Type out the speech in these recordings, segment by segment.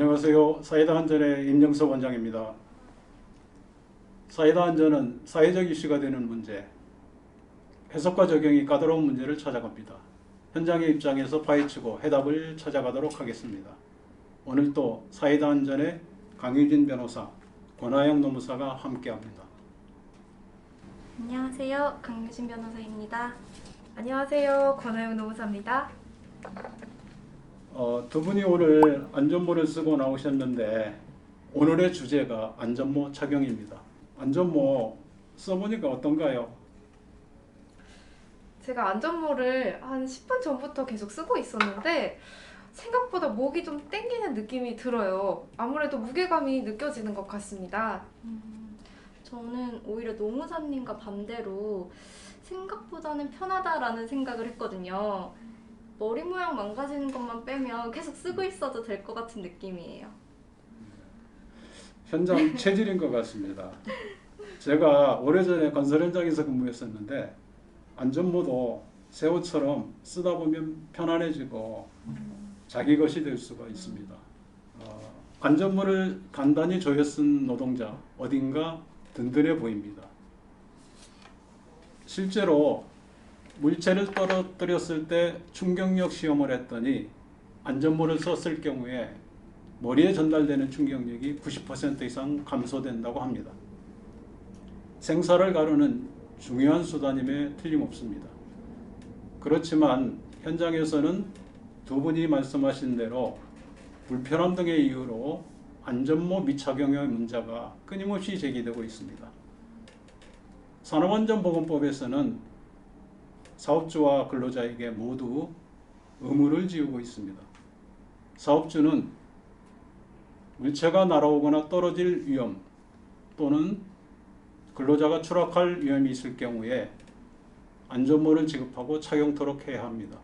안녕하세요. 사이다 한전의 임영석 원장입니다. 사이다 한전은 사회적 이슈가 되는 문제, 해석과 적용이 까다로운 문제를 찾아갑니다. 현장의 입장에서 파헤치고 해답을 찾아가도록 하겠습니다. 오늘 또 사이다 한전의 강유진 변호사, 권하영 노무사가 함께합니다. 안녕하세요. 강유진 변호사입니다. 안녕하세요. 권하영 노무사입니다. 어, 두 분이 오늘 안전모를 쓰고 나오셨는데 오늘의 주제가 안전모 착용입니다. 안전모 써보니까 어떤가요? 제가 안전모를 한 10분 전부터 계속 쓰고 있었는데 생각보다 목이 좀 땡기는 느낌이 들어요. 아무래도 무게감이 느껴지는 것 같습니다. 음, 저는 오히려 노무사님과 반대로 생각보다는 편하다라는 생각을 했거든요. 머리 모양 망가지는 것만 빼면 계속 쓰고 있어도 될 것 같은 느낌이에요. 현장 체질인 것 같습니다. 제가 오래전에 건설 현장에서 근무했었는데 안전모도 새 옷처럼 쓰다 보면 편안해지고 자기 것이 될 수가 있습니다. 어, 안전모를 간단히 조여 쓴 노동자 어딘가 든든해 보입니다. 실제로 물체를 떨어뜨렸을 때 충격력 시험을 했더니 안전모를 썼을 경우에 머리에 전달되는 충격력이 90% 이상 감소된다고 합니다. 생사를 가르는 중요한 수단임에 틀림없습니다. 그렇지만 현장에서는 두 분이 말씀하신 대로 불편함 등의 이유로 안전모 미착용의 문제가 끊임없이 제기되고 있습니다. 산업안전보건법에서는 사업주와 근로자에게 모두 의무를 지우고 있습니다. 사업주는 물체가 날아오거나 떨어질 위험 또는 근로자가 추락할 위험이 있을 경우에 안전모를 지급하고 착용토록 해야 합니다.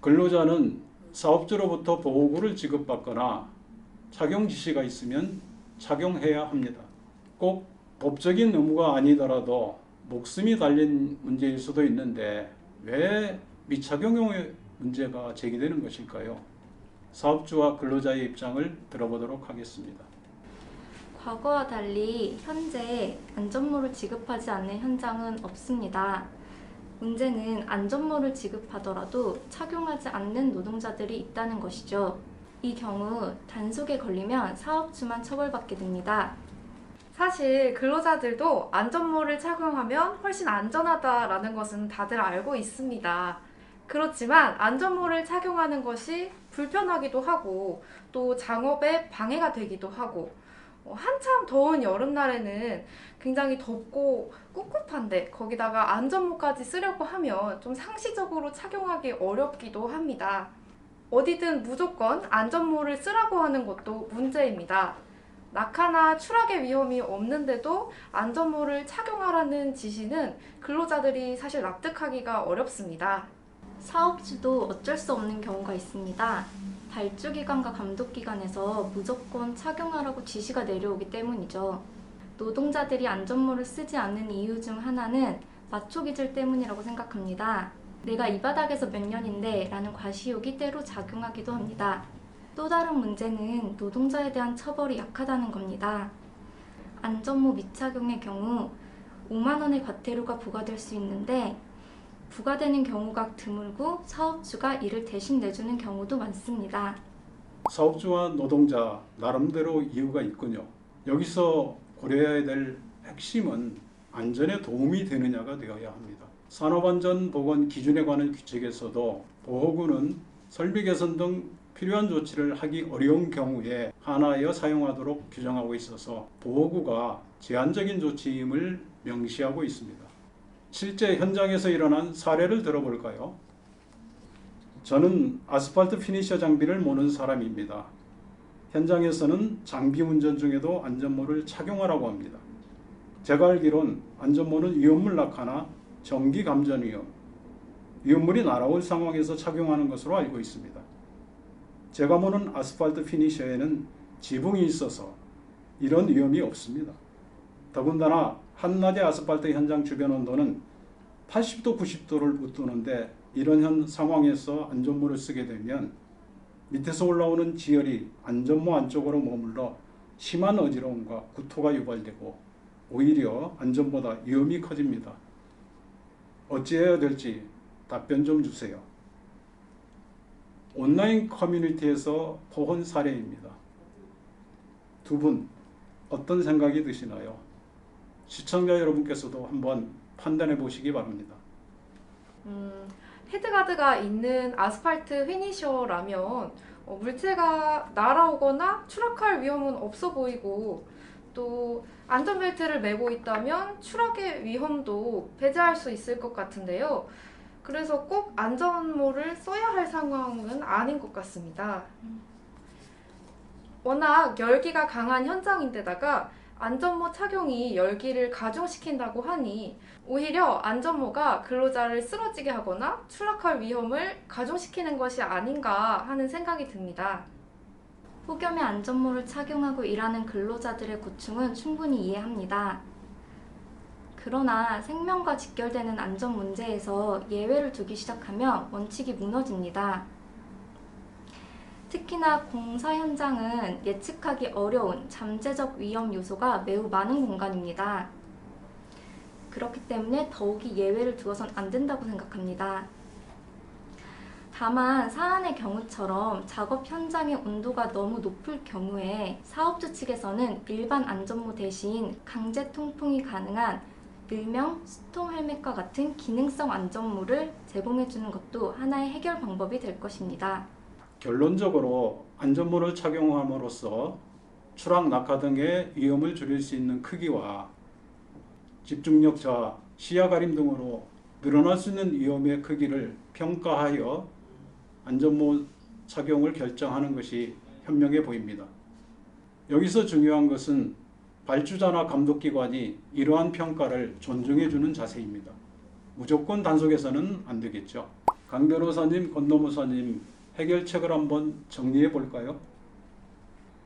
근로자는 사업주로부터 보호구를 지급받거나 착용 지시가 있으면 착용해야 합니다. 꼭 법적인 의무가 아니더라도 목숨이 달린 문제일 수도 있는데 왜 미착용의 문제가 제기되는 것일까요? 사업주와 근로자의 입장을 들어보도록 하겠습니다. 과거와 달리 현재 안전모를 지급하지 않는 현장은 없습니다. 문제는 안전모를 지급하더라도 착용하지 않는 노동자들이 있다는 것이죠. 이 경우 단속에 걸리면 사업주만 처벌받게 됩니다. 사실 근로자들도 안전모를 착용하면 훨씬 안전하다라는 것은 다들 알고 있습니다. 그렇지만 안전모를 착용하는 것이 불편하기도 하고 또 작업에 방해가 되기도 하고 어, 한참 더운 여름날에는 굉장히 덥고 꿉꿉한데 거기다가 안전모까지 쓰려고 하면 좀 상시적으로 착용하기 어렵기도 합니다. 어디든 무조건 안전모를 쓰라고 하는 것도 문제입니다. 낙하나 추락의 위험이 없는데도 안전모를 착용하라는 지시는 근로자들이 사실 납득하기가 어렵습니다. 사업주도 어쩔 수 없는 경우가 있습니다. 발주기관과 감독기관에서 무조건 착용하라고 지시가 내려오기 때문이죠. 노동자들이 안전모를 쓰지 않는 이유 중 하나는 마초 기질 때문이라고 생각합니다. 내가 이 바닥에서 몇 년인데 라는 과시욕이 때로 작용하기도 합니다. 또 다른 문제는 노동자에 대한 처벌이 약하다는 겁니다. 안전모 미착용의 경우 5만원의 과태료가 부과될 수 있는데 부과되는 경우가 드물고 사업주가 이를 대신 내주는 경우도 많습니다. 사업주와 노동자 나름대로 이유가 있군요. 여기서 고려해야 될 핵심은 안전에 도움이 되느냐가 되어야 합니다. 산업안전보건 기준에 관한 규칙에서도 보호구는 설비 개선 등 필요한 조치를 하기 어려운 경우에 하나여 사용하도록 규정하고 있어서 보호구가 제한적인 조치임을 명시하고 있습니다. 실제 현장에서 일어난 사례를 들어볼까요? 저는 아스팔트 피니셔 장비를 모는 사람입니다. 현장에서는 장비 운전 중에도 안전모를 착용하라고 합니다. 제가 알기론 안전모는 위험물 낙하나 전기 감전 위험, 위험물이 날아올 상황에서 착용하는 것으로 알고 있습니다. 제가 모는 아스팔트 피니셔에는 지붕이 있어서 이런 위험이 없습니다. 더군다나 한낮의 아스팔트 현장 주변 온도는 80도, 90도를 웃도는데 이런 현 상황에서 안전모를 쓰게 되면 밑에서 올라오는 지열이 안전모 안쪽으로 머물러 심한 어지러움과 구토가 유발되고 오히려 안전보다 위험이 커집니다. 어찌해야 될지 답변 좀 주세요. 온라인 커뮤니티에서 포혼 사례입니다. 두 분 어떤 생각이 드시나요? 시청자 여러분께서도 한번 판단해 보시기 바랍니다. 음, 헤드가드가 있는 아스팔트 휘니셔라면 어, 물체가 날아오거나 추락할 위험은 없어 보이고 또 안전벨트를 매고 있다면 추락의 위험도 배제할 수 있을 것 같은데요. 그래서 꼭 안전모를 써야 할 상황은 아닌 것 같습니다. 워낙 열기가 강한 현장인데다가 안전모 착용이 열기를 가중시킨다고 하니 오히려 안전모가 근로자를 쓰러지게 하거나 추락할 위험을 가중시키는 것이 아닌가 하는 생각이 듭니다. 폭염에 안전모를 착용하고 일하는 근로자들의 고충은 충분히 이해합니다. 그러나 생명과 직결되는 안전 문제에서 예외를 두기 시작하면 원칙이 무너집니다. 특히나 공사 현장은 예측하기 어려운 잠재적 위험 요소가 매우 많은 공간입니다. 그렇기 때문에 더욱이 예외를 두어선 안 된다고 생각합니다. 다만 사안의 경우처럼 작업 현장의 온도가 너무 높을 경우에 사업주 측에서는 일반 안전모 대신 강제 통풍이 가능한 일명 스톰 헬멧과 같은 기능성 안전모를 제공해 주는 것도 하나의 해결 방법이 될 것입니다. 결론적으로 안전모를 착용함으로써 추락, 낙하 등의 위험을 줄일 수 있는 크기와 집중력 저하, 시야 가림 등으로 늘어날 수 있는 위험의 크기를 평가하여 안전모 착용을 결정하는 것이 현명해 보입니다. 여기서 중요한 것은 발주자나 감독기관이 이러한 평가를 존중해 주는 자세입니다. 무조건 단속해서는 안 되겠죠. 강 변호사님, 권 노무사님 해결책을 한번 정리해 볼까요?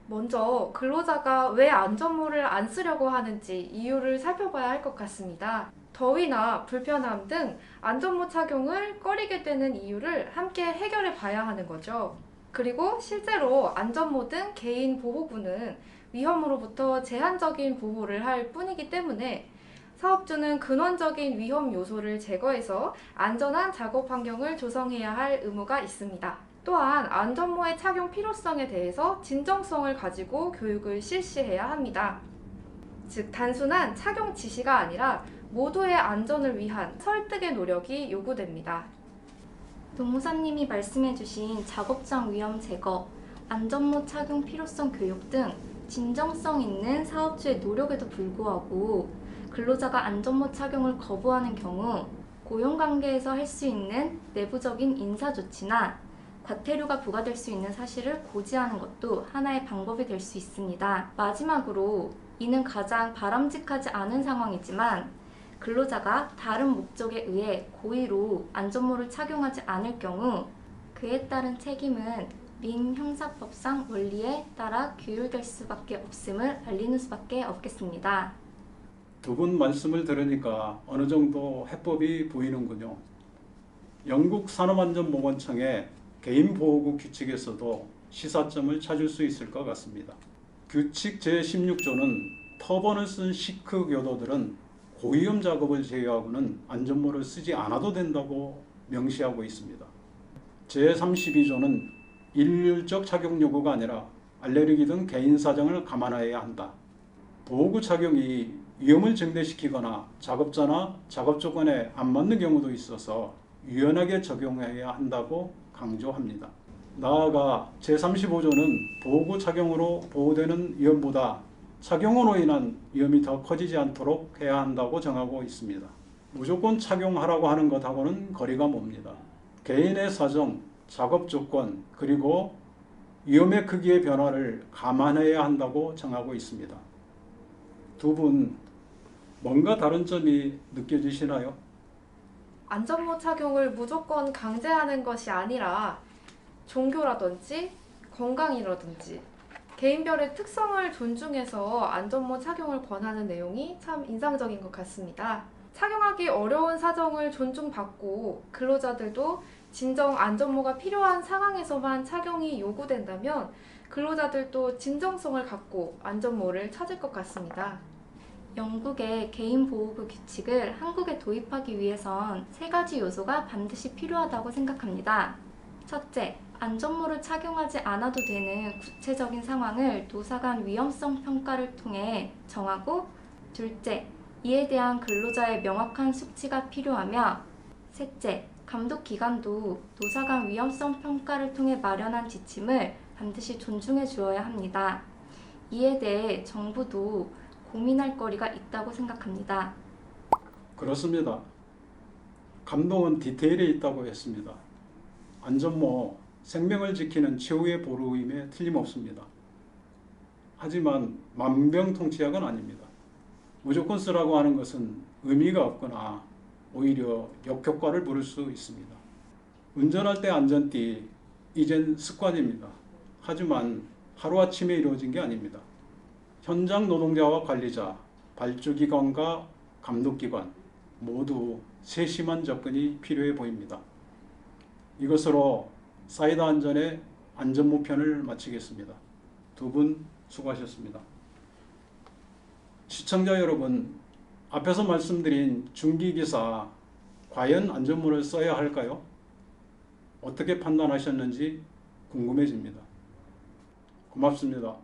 먼저 근로자가 왜 안전모를 안 쓰려고 하는지 이유를 살펴봐야 할 것 같습니다. 더위나 불편함 등 안전모 착용을 꺼리게 되는 이유를 함께 해결해 봐야 하는 거죠. 그리고 실제로 안전모 등 개인 보호구는 위험으로부터 제한적인 보호를 할 뿐이기 때문에 사업주는 근원적인 위험 요소를 제거해서 안전한 작업 환경을 조성해야 할 의무가 있습니다. 또한 안전모의 착용 필요성에 대해서 진정성을 가지고 교육을 실시해야 합니다. 즉, 단순한 착용 지시가 아니라 모두의 안전을 위한 설득의 노력이 요구됩니다. 노무사님이 말씀해주신 작업장 위험 제거, 안전모 착용 필요성 교육 등 진정성 있는 사업주의 노력에도 불구하고 근로자가 안전모 착용을 거부하는 경우 고용관계에서 할 수 있는 내부적인 인사 조치나 과태료가 부과될 수 있는 사실을 고지하는 것도 하나의 방법이 될 수 있습니다. 마지막으로 이는 가장 바람직하지 않은 상황이지만 근로자가 다른 목적에 의해 고의로 안전모를 착용하지 않을 경우 그에 따른 책임은 민형사법상 원리에 따라 규율될 수밖에 없음을 알리는 수밖에 없겠습니다. 두 분 말씀을 들으니까 어느 정도 해법이 보이는군요. 영국 산업안전보건청의 개인보호구 규칙에서도 시사점을 찾을 수 있을 것 같습니다. 규칙 제16조는 터번을 쓴 시크 교도들은 고위험 작업을 제외하고는 안전모를 쓰지 않아도 된다고 명시하고 있습니다. 제32조는 일률적 착용 요구가 아니라 알레르기 등 개인 사정을 감안해야 한다. 보호구 착용이 위험을 증대시키거나 작업자나 작업 조건에 안 맞는 경우도 있어서 유연하게 적용해야 한다고 강조합니다. 나아가 제35조는 보호구 착용으로 보호되는 위험보다 착용으로 인한 위험이 더 커지지 않도록 해야 한다고 정하고 있습니다. 무조건 착용하라고 하는 것하고는 거리가 멉니다. 개인의 사정, 작업 조건, 그리고 위험의 크기의 변화를 감안해야 한다고 정하고 있습니다. 두 분 뭔가 다른 점이 느껴지시나요? 안전모 착용을 무조건 강제하는 것이 아니라 종교라든지 건강이라든지 개인별의 특성을 존중해서 안전모 착용을 권하는 내용이 참 인상적인 것 같습니다. 착용하기 어려운 사정을 존중받고 근로자들도 진정 안전모가 필요한 상황에서만 착용이 요구된다면 근로자들도 진정성을 갖고 안전모를 찾을 것 같습니다. 영국의 개인 보호구 규칙을 한국에 도입하기 위해선 세 가지 요소가 반드시 필요하다고 생각합니다. 첫째, 안전모를 착용하지 않아도 되는 구체적인 상황을 노사 간 위험성 평가를 통해 정하고, 둘째, 이에 대한 근로자의 명확한 숙지가 필요하며, 셋째, 감독 기관도 노사 간 위험성 평가를 통해 마련한 지침을 반드시 존중해 주어야 합니다. 이에 대해 정부도 고민할 거리가 있다고 생각합니다. 그렇습니다. 감독은 디테일에 있다고 했습니다. 안전모 생명을 지키는 최후의 보루임에 틀림없습니다. 하지만 만병통치약은 아닙니다. 무조건 쓰라고 하는 것은 의미가 없거나 오히려 역효과를 부를 수 있습니다. 운전할 때 안전띠 이젠 습관입니다. 하지만 하루아침에 이루어진 게 아닙니다. 현장 노동자와 관리자, 발주기관과 감독기관 모두 세심한 접근이 필요해 보입니다. 이것으로 사이다 안전의 안전모 편을 마치겠습니다. 두 분 수고하셨습니다. 시청자 여러분, 앞에서 말씀드린 중기기사 과연 안전모를 써야 할까요? 어떻게 판단하셨는지 궁금해집니다. 고맙습니다.